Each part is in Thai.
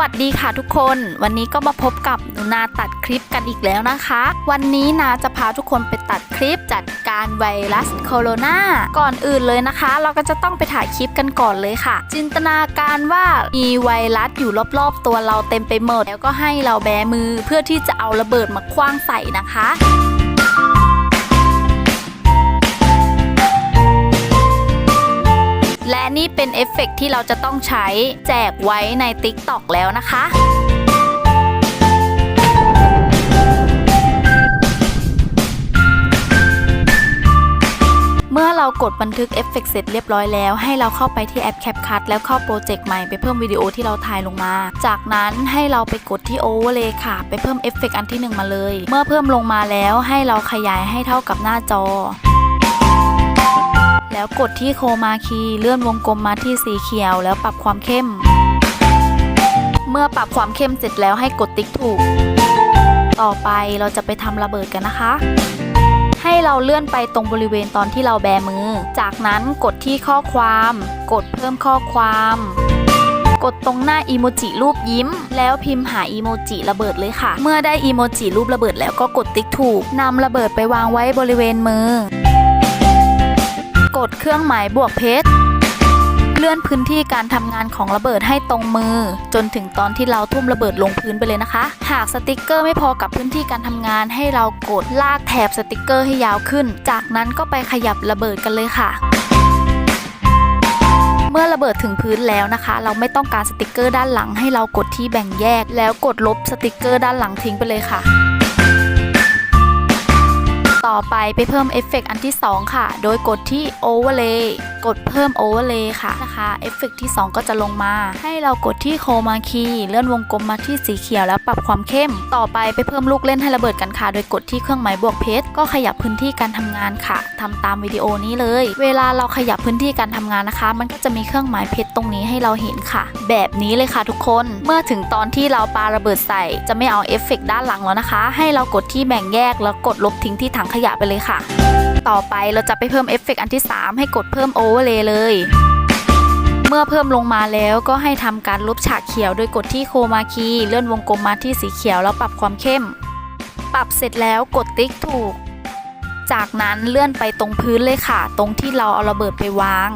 วัสดีค่ะทุกคน วันนี้ก็มาพบกับหนูนาตัดคลิปกันอีกแล้วนะคะ วันนี้นาจะพาทุกคนไปตัดคลิปจัดการไวรัสโคโรนาก่อนอื่นเลยนะคะ เราก็จะต้องไปถ่ายคลิปกันก่อนเลยค่ะ จินตนาการว่ามีไวรัสอยู่รอบๆ ตัวเราเต็มไปหมดแล้วก็ให้เราแบมือเพื่อที่จะเอาระเบิดมาคว้างใส่นะคะ นี่เป็นเอฟเฟกต์ที่เราจะต้องใช้แจกไว้ใน TikTok แล้วนะคะเมื่อเรากดบันทึกเอฟเฟกต์เสร็จเรียบร้อยแล้ว ให้เราเข้าไปที่แอป CapCut แล้วเข้าโปรเจกต์ใหม่ไปเพิ่มวิดีโอที่เราถ่ายลงมา จากนั้นให้เราไปกดที่ Overlay ค่ะ ไปเพิ่มเอฟเฟกต์อันที่หนึ่งมาเลย เมื่อเพิ่มลงมาแล้วให้เราขยายให้เท่ากับหน้าจอ แล้วกดที่โคมาคีเลื่อนวงกลมมาที่สีเขียว แล้วปรับความเข้ม เมื่อปรับความเข้มเสร็จแล้วให้กดติ๊กถูก ต่อไปเราจะไปทำระเบิดกันนะคะ ให้เราเลื่อนไปตรงบริเวณตอนที่เราแบมือ จากนั้นกดที่ข้อความ กดเพิ่มข้อความ กดตรงหน้าอีโมจิรูปยิ้ม แล้วพิมพ์หาอีโมจิระเบิดเลยค่ะ เมื่อได้อีโมจิรูประเบิดแล้วก็กดติ๊กถูกนำระเบิดไปวางไว้บริเวณมือ ดเครื่องหมายบวกเพชร เลื่อนพื้นที่การทำงานของระเบิดให้ตรงมือ จนถึงตอนที่เราทุ่มระเบิดลงพื้นไปเลยนะคะ หากสติกเกอร์ไม่พอกับพื้นที่การทำงานให้เรากดลากแถบสติกเกอร์ให้ยาวขึ้น จากนั้นก็ไปขยับระเบิดกันเลยค่ะเมื่อระเบิดถึงพื้นแล้วนะคะ เราไม่ต้องการสติกเกอร์ด้านหลังให้เรากดที่แบ่งแยก แล้วกดลบสติกเกอร์ด้านหลังทิ้งไปเลยค่ะ ต่อไปไปเพิ่มเอฟเฟกต์อันที่ 2 ค่ะ โดยกดที่ Overlay กดเพิ่ม Overlay ค่ะนะคะเอฟเฟกต์ที่ 2 ก็จะลงมา ให้เรากดที่โคมาคีเลื่อนวงกลมมาที่สีเขียวแล้วปรับความเข้ม ต่อไปไปเพิ่มลูกเล่นให้ระเบิดกันค่ะ โดยกดที่เครื่องหมายบวกเพชรก็ขยับพื้นที่การทำงานค่ะทำตามวิดีโอนี้เลย เวลาเราขยับพื้นที่การทำงานนะคะ มันก็จะมีเครื่องหมายเพชรตรงนี้ให้เราเห็นค่ะ แบบนี้เลยค่ะทุกคน เมื่อถึงตอนที่เราปาระเบิดใส่ จะไม่เอาเอฟเฟกต์ด้านหลังแล้วนะคะ ให้เรากดที่แบ่งแยกแล้วกดลบทิ้งที่ถังขยะไปเลยค่ะ ต่อไปเราจะไปเพิ่มเอฟเฟกต์อันที่ 3 ให้กดเพิ่มโอเวอร์เลย์เลย เมื่อเพิ่มลงมาแล้วก็ให้ทำการลบฉากเขียวโดยกดที่โคมาคีเลื่อนวงกลมมาที่สีเขียวแล้วปรับความเข้ม ปรับเสร็จแล้วกดติ๊กถูก จากนั้นเลื่อนไปตรงพื้นเลยค่ะ ตรงที่เราเอาระเบิดไปวาง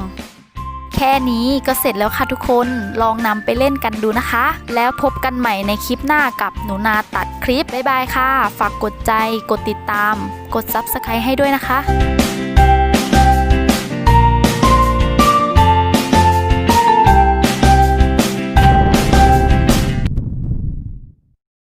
แค่นี้ก็เสร็จแล้วค่ะทุกคนลองนำไปเล่นกันดูนะคะ แล้วพบกันใหม่ในคลิปหน้ากับหนูนาตัดคลิป บ๊ายบายค่ะ ฝากกดใจ กดติดตาม กด Subscribe ให้ด้วยนะคะ